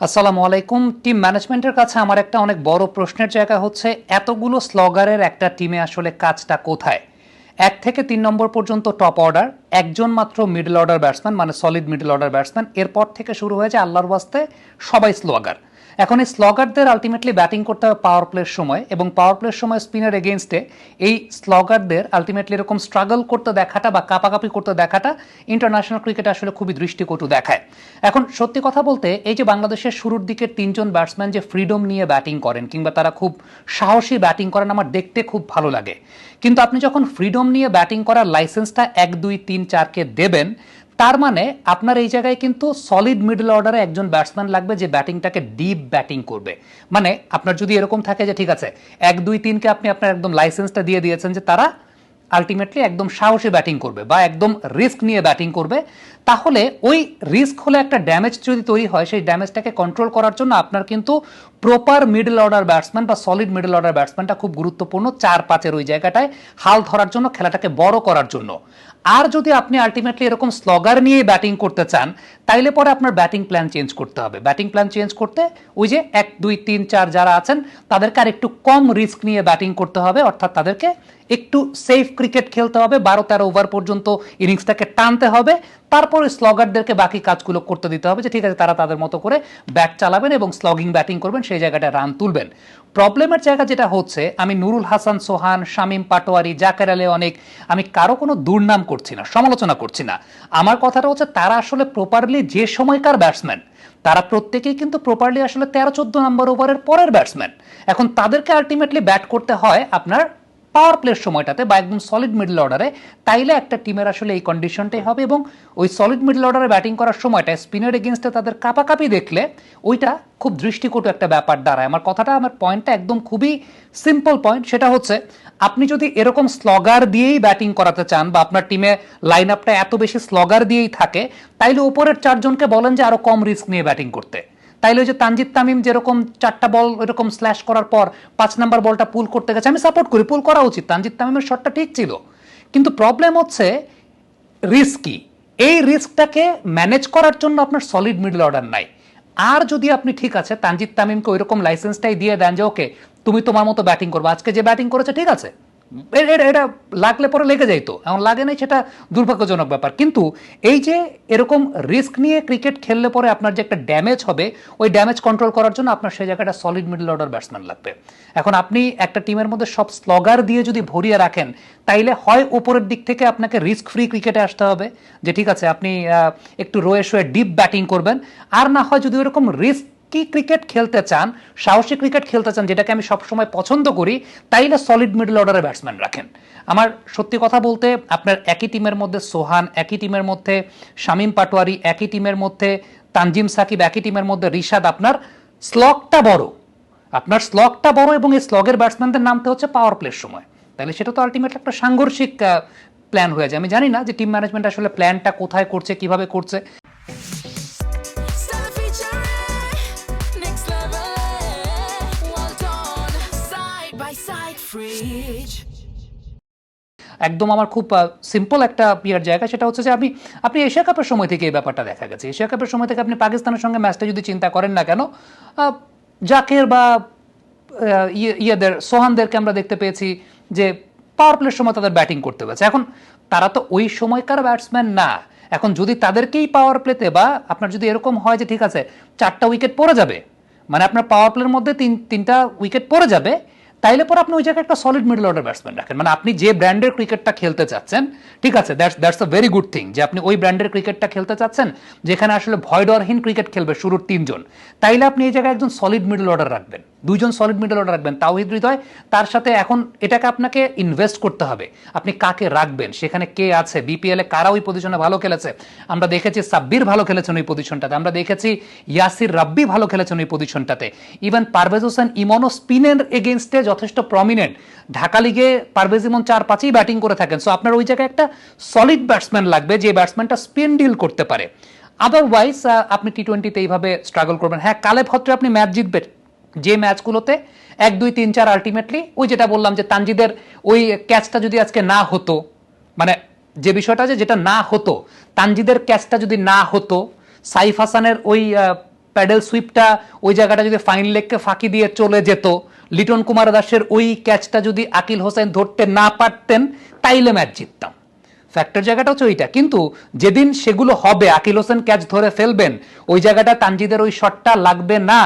আসসালামু আলাইকুম। টিম ম্যানেজমেন্টের কাছে আমার একটা অনেক বড় প্রশ্নের জায়গা হচ্ছে, এতগুলো স্লগারের একটা টিমে আসলে কাজটা কোথায়? এক থেকে তিন নম্বর পর্যন্ত টপ অর্ডার একজন মাত্র মিডল অর্ডার ব্যাটসম্যান মানে সলিড মিডল অর্ডার ব্যাটসম্যান এরপর থেকে শুরু হয়েছে আল্লাহর ওয়াস্তে সবাই স্লোগার এখন এই স্লগারদের আলটিমেটলি ব্যাটিং করতে হবে পাওয়ার প্লের সময় এবং পাওয়ার প্লের সময় স্পিনার এগেনস্টে এই স্লগারদের আলটিমেটলি এরকম স্ট্রাগল করতে দেখাটা বা কাপাকাপি করতে দেখাটা ইন্টারন্যাশনাল ক্রিকেটে আসলে খুবই দৃষ্টিকটু দেখায়। এখন সত্যি কথা বলতে এই যে বাংলাদেশের শুরুর দিকে তিনজন ব্যাটসম্যান যে ফ্রিডম নিয়ে ব্যাটিং করেন কিংবা তারা খুব সাহসী ব্যাটিং করেন, আমার দেখতে খুব ভালো লাগে। কিন্তু আপনি যখন ফ্রিডম নিয়ে ব্যাটিং করার লাইসেন্সটা এক, দুই, তিন চারকে দেবেন, তার মানে আপনার এই জায়গায় কিন্তু সলিড মিডল অর্ডারে একজন ব্যাটসম্যান লাগবে যে ব্যাটিংটাকে ডিপ ব্যাটিং করবে। মানে আপনার যদি এরকম থাকে যে ঠিক আছে, এক, দুই, তিনকে আপনি আপনার একদম লাইসেন্সটা দিয়ে দিয়েছেন যে তারা আলটিমেটলি একদম সাহসী ব্যাটিং করবে বা একদম রিস্ক নিয়ে ব্যাটিং করবে, তাহলে ওই রিস্ক হলে একটা ড্যামেজ যদি তৈরি হয়, সেই ড্যামেজটাকে কন্ট্রোল করার জন্য আপনার কিন্তু প্রপার মিডল অর্ডার ব্যাটসম্যান বা সলিড মিডল অর্ডার ব্যাটসম্যানটা খুব গুরুত্বপূর্ণ চার পাঁচের ওই জায়গাটায় হাল ধরার জন্য, খেলাটাকে বড় করার জন্য। আর যদি আপনি আলটিমেটলি এরকম স্লগার নিয়ে ব্যাটিং করতে চান, তাইলে পরে আপনার ব্যাটিং প্ল্যান চেঞ্জ করতে হবে। ব্যাটিং প্ল্যান চেঞ্জ করতে ওই যে এক, দুই, তিন, চার যারা আছেন, তাদেরকে আর একটু কম রিস্ক নিয়ে ব্যাটিং করতে হবে, অর্থাৎ তাদেরকে একটু সেফ ক্রিকেট খেলতে হবে, বারো, তেরো ওভার পর্যন্ত ইনিংসটাকে টানতে হবে তারপরে স্লগারদেরকে বাকি কাজগুলো করতে দিতে হবে যে, ঠিক আছে, তারা তাদের মতো করে ব্যাট চালাবেন এবং স্লগিং ব্যাটিং করবেন, সেই জায়গাটা রান তুলবেন। প্রবলেমের জায়গা যেটা হচ্ছে, আমি নুরুল হাসান, সোহান, শামীম পাটোয়ারি, জাকের আলী অনেক, আমি কারও কোনো দুর্নাম করছি না, সমালোচনা করছি না। আমার কথাটা হচ্ছে, তারা আসলে প্রপারলি যে সময়কার ব্যাটসম্যান তারা প্রত্যেকেই কিন্তু প্রপারলি আসলে তেরো, চোদ্দ নম্বর ওভারের পরের ব্যাটসম্যান এখন তাদেরকে আলটিমেটলি ব্যাট করতে হয় আপনার পাওয়ার প্লের সময়টাতে বা একদম সলিড মিডল অর্ডারে তাইলে একটা টিমের আসলে এই কন্ডিশনটাই হবে এবং ওই সলিড মিডল অর্ডারে ব্যাটিং করার সময়টা স্পিনের এগেনস্টে তাদের কাপাকাপি দেখলে ওইটা খুব দৃষ্টিকটু একটা ব্যাপার দাঁড়ায়। আমার কথাটা, আমার পয়েন্টটা একদম খুবই সিম্পল পয়েন্ট সেটা হচ্ছে আপনি যদি এরকম স্লগার দিয়েই ব্যাটিং করাতে চান বা আপনার টিমে লাইন আপটা এত বেশি স্লগার দিয়েই থাকে, তাইলে উপরের চারজনকে বলেন যে আরও কম রিস্ক নিয়ে ব্যাটিং করতে। তাইলে ওই যে তানজিদ তামিম যেরকম চারটা বল এরকম স্ল্যাশ করার পর পাঁচ নাম্বার বলটা পুল করতে গেছে, আমি সাপোর্ট করি পুল করা উচিত। তানজিদ তামিমের শটটা ঠিক ছিল। কিন্তু প্রবলেম হচ্ছে রিস্কি এই রিস্কটাকে ম্যানেজ করার জন্য আপনার সলিড মিডল অর্ডার নাই। আর যদি আপনি ঠিক আছে, তানজিদ তামিমকে ওইরকম লাইসেন্সটাই দিয়ে দেন যে, ওকে, তুমি তোমার মতো ব্যাটিং করবে। আজকে যে ব্যাটিং করেছে, ঠিক আছে? এটা লাগলে পরে লেগে যাইতো। এখন লাগে নাই সেটা দুর্ভাগ্যজনক ব্যাপার। কিন্তু এই যে এরকম রিস্ক নিয়ে ক্রিকেট খেললে পরে আপনার যে একটা ড্যামেজ হবে, ওই ড্যামেজ কন্ট্রোল করার জন্য আপনার সেই জায়গাটা সলিড মিডল অর্ডার ব্যাটসম্যান লাগবে। এখন আপনি একটা টিমের মধ্যে সব স্লগার দিয়ে যদি ভরিয়ে রাখেন, তাইলে হয় উপরের দিক থেকে আপনাকে রিস্ক ফ্রি ক্রিকেটে আসতে হবে, যে ঠিক আছে, আপনি একটু রোয়ে শোয়ে ডিপ ব্যাটিং করবেন। আর না হয় যদি ওরকম রিস্ক কি ক্রিকেট খেলতে চান, সাহসী ক্রিকেট খেলতে চান, যেটাকে আমি সবসময় পছন্দ করি, তাইলে সলিড মিডল অর্ডারে ব্যাটসম্যান রাখেন। আমার সত্যি কথা বলতে, আপনার একই টিমের মধ্যে সোহান, একই টিমের মধ্যে শামীম পাটোয়ারি, একই টিমের মধ্যে তানজিম সাকিব, একই টিমের মধ্যে রিশাদ, আপনার স্লগটা বড়। আপনার স্লগটা বড় এবং এই স্লগের ব্যাটসম্যানদের নামতে হচ্ছে পাওয়ার প্লের সময়। তাহলে সেটা তো আলটিমেট একটা সাংঘর্ষিক প্ল্যান হয়ে যায়। আমি জানি না যে টিম ম্যানেজমেন্ট আসলে প্ল্যানটা কোথায় করছে, কীভাবে করছে। একদম আমার খুব সিম্পল একটা ইয়ের জায়গা, সেটা হচ্ছে যে আপনি আপনি এশিয়া কাপের সময় থেকে এই ব্যাপারটা দেখা গেছে। এশিয়া কাপের সময় থেকে আপনি পাকিস্তানের সঙ্গে ম্যাচটা যদি চিন্তা করেন না কেন জাকের বা ইয়ে ইয়েদের, সোহানদেরকে আমরা দেখতে পেয়েছি যে পাওয়ার প্লের সময় তাদের ব্যাটিং করতে হয়েছে। এখন তারা তো ওই সময়কার ব্যাটসম্যান না। এখন যদি তাদেরকেই পাওয়ার প্লেতে বা আপনার যদি এরকম হয় যে ঠিক আছে, চারটা উইকেট পড়ে যাবে মানে আপনার পাওয়ার প্লের মধ্যে তিন, তিনটা উইকেট পড়ে যাবে তাইলে পর আপনি ওই জায়গায় একটা সলিড মিডল অর্ডার ব্যাটসম্যান রাখেন। মানে আপনি যে ব্র্যান্ডের ক্রিকেটটা খেলতে চাচ্ছেন, ঠিক আছে that's that's a very good thing যে আপনি ওই ব্র্যান্ডের ক্রিকেটটা খেলতে চাচ্ছেন, যেখানে আসলে ভয় ডরহীন ক্রিকেট খেলবে শুরুর তিনজন। তাইলে আপনি এই জায়গায় একজন সলিড মিডল অর্ডার রাখবেন। দুইজন সলিড মিডল অর্ডার রাখবেন, তাওহিদ হৃদয়। তার সাথে এখন এটাকে আপনাকে ইনভেস্ট করতে হবে। আপনি কাকে রাখবেন? সেখানে কে আছে? বিপিএল কারা ওই পজিশনে ভালো খেলেছে? আমরা দেখেছি সাব্বির ভালো খেলেছেন ওই পজিশনটাতে আমরা দেখেছি ইয়াসির রাব্বি ভালো খেলেছেন ওই পজিশনটাতে ইভেন পারভেজ হোসেন ইমনও স্পিনের এগেনস্টে যথেষ্ট প্রমিনেন্ট ঢাকা লিগে পারভেজ ইমন চার পাঁচেই ব্যাটিং করে থাকেন। সো আপনার ওই জায়গায় একটা সলিড ব্যাটসম্যান লাগবে যে ব্যাটসম্যানটা স্পিন ডিল করতে পারে। আদারওয়াইজ আপনি টি টোয়েন্টিতে এইভাবে স্ট্রাগল করবেন। হ্যাঁ কালে ভদ্রে আপনি ম্যাচ জিতবেন। যে ম্যাচগুলোতে এক, দুই, তিন, চার আলটিমেটলি ওই যেটা বললাম যে তানজিদের ওই ক্যাচটা যদি আজকে না হতো মানে যে বিষয়টা যে যেটা না হতো, তানজিদের ক্যাচটা যদি না হতো, সাইফ হাসানের ওই প্যাডেল সুইপটা ওই জায়গাটা যদি ফাইন লেগকে ফাঁকি দিয়ে চলে যেত, লিটন কুমার দাসের ওই ক্যাচটা যদি আকিল হোসেন ধরতে না পারতেন, তাইলে ম্যাচ জিততাম। ফ্যাক্টর জায়গাটা হচ্ছে ওইটা। কিন্তু যেদিন সেগুলো হবে, আকিল হোসেন ক্যাচ ধরে ফেলবেন, ওই জায়গাটা তানজিদের ওই শটটা লাগবে না।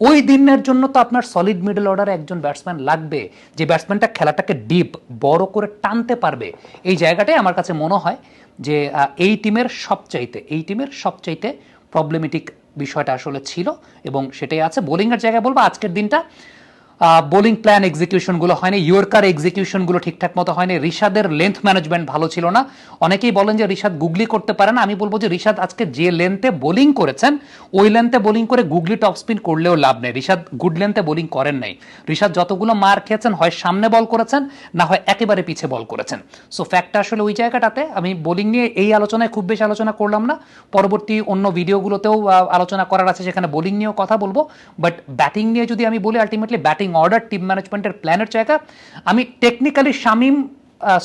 ওই দিনের জন্য তো আপনার সলিড মিডল অর্ডারে একজন ব্যাটসম্যান লাগবে, যে ব্যাটসম্যানটা খেলাটাকে ডিপ বড় করে টানতে পারবে। এই জায়গাটাই আমার কাছে মনে হয় যে এই টিমের সবচাইতে, এই টিমের সবচাইতে প্রবলেমেটিক বিষয়টা আসলে ছিল এবং সেটাই আছে। বোলিংয়ের জায়গায় বলব আজকের দিনটা বোলিং প্ল্যান এক্সিকিউশনগুলো হয়নি ইয়র্কার এক্সিকিউশনগুলো ঠিকঠাক মতো হয়নি, রিশাদের লেন্থ ম্যানেজমেন্ট ভালো ছিল না। অনেকেই বলেন যে রিশাদ গুগলি করতে পারে না, আমি বলব যে রিশাদ আজকে যে লেন্থে বোলিং করেছেন, ওই লেন্থে বোলিং করে গুগলি টপ স্পিন করলেও লাভ নেই। রিশাদ গুড লেন্থে বোলিং করেন নাই। রিশাদ যতগুলো মার খেয়েছেন, হয় সামনে বল করেছেন, না হয় একেবারে পিছে বল করেছেন। সো ফ্যাক্টটা আসলে ওই জায়গাটাতে, আমি বোলিং নিয়ে এই আলোচনায় খুব বেশি আলোচনা করলাম না। পরবর্তী অন্য ভিডিওগুলোতেও আলোচনা করার আছে, সেখানে বোলিং নিয়েও কথা বলব। বাট ব্যাটিং নিয়ে যদি আমি বলি আলটিমেটলি ব্যাটিং অর্ডার টিম ম্যানেজমেন্টের প্ল্যানের জায়গা আমি টেকনিক্যালি শামিম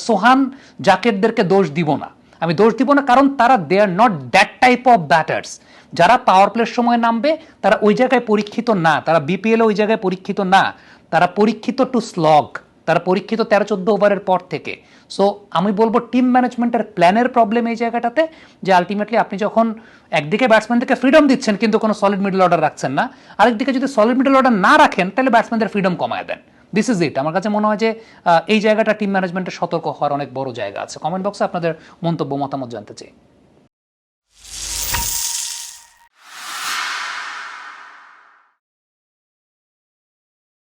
সোহান জাকেরদেরকে দোষ দিব না। আমি দোষ দিব না কারণ তারা they are not that type of batters যারা পাওয়ার প্লের সময় নামবে, তারা ওই জায়গায় পরীক্ষিত না। তারা বিপিএল ওই জায়গায় পরীক্ষিত না। তারা পরীক্ষিত টু স্লগ তারা পরীক্ষিত তেরো চোদ্দ ওভারের পর থেকে। সো আমি বলব টিম ম্যানেজমেন্টের প্ল্যানের প্রবলেম এই জায়গাটাতে, যে আলটিমেটলি আপনি যখন একদিকে ব্যাটসম্যানদেরকে ফ্রিডম দিচ্ছেন, কিন্তু কোনো সলিড মিডল অর্ডার রাখছেন না, আরেকদিকে যদি সলিড মিডল অর্ডার না রাখেন, তাহলে ব্যাটসম্যানদের ফ্রিডম কমায় দেন। দিস ইজ ইট আমার কাছে মনে হয় যে এই জায়গাটা টিম ম্যানেজমেন্টের সতর্ক হওয়ার অনেক বড় জায়গা আছে। কমেন্ট বক্সে আপনাদের মন্তব্য, মতামত জানতে চাই।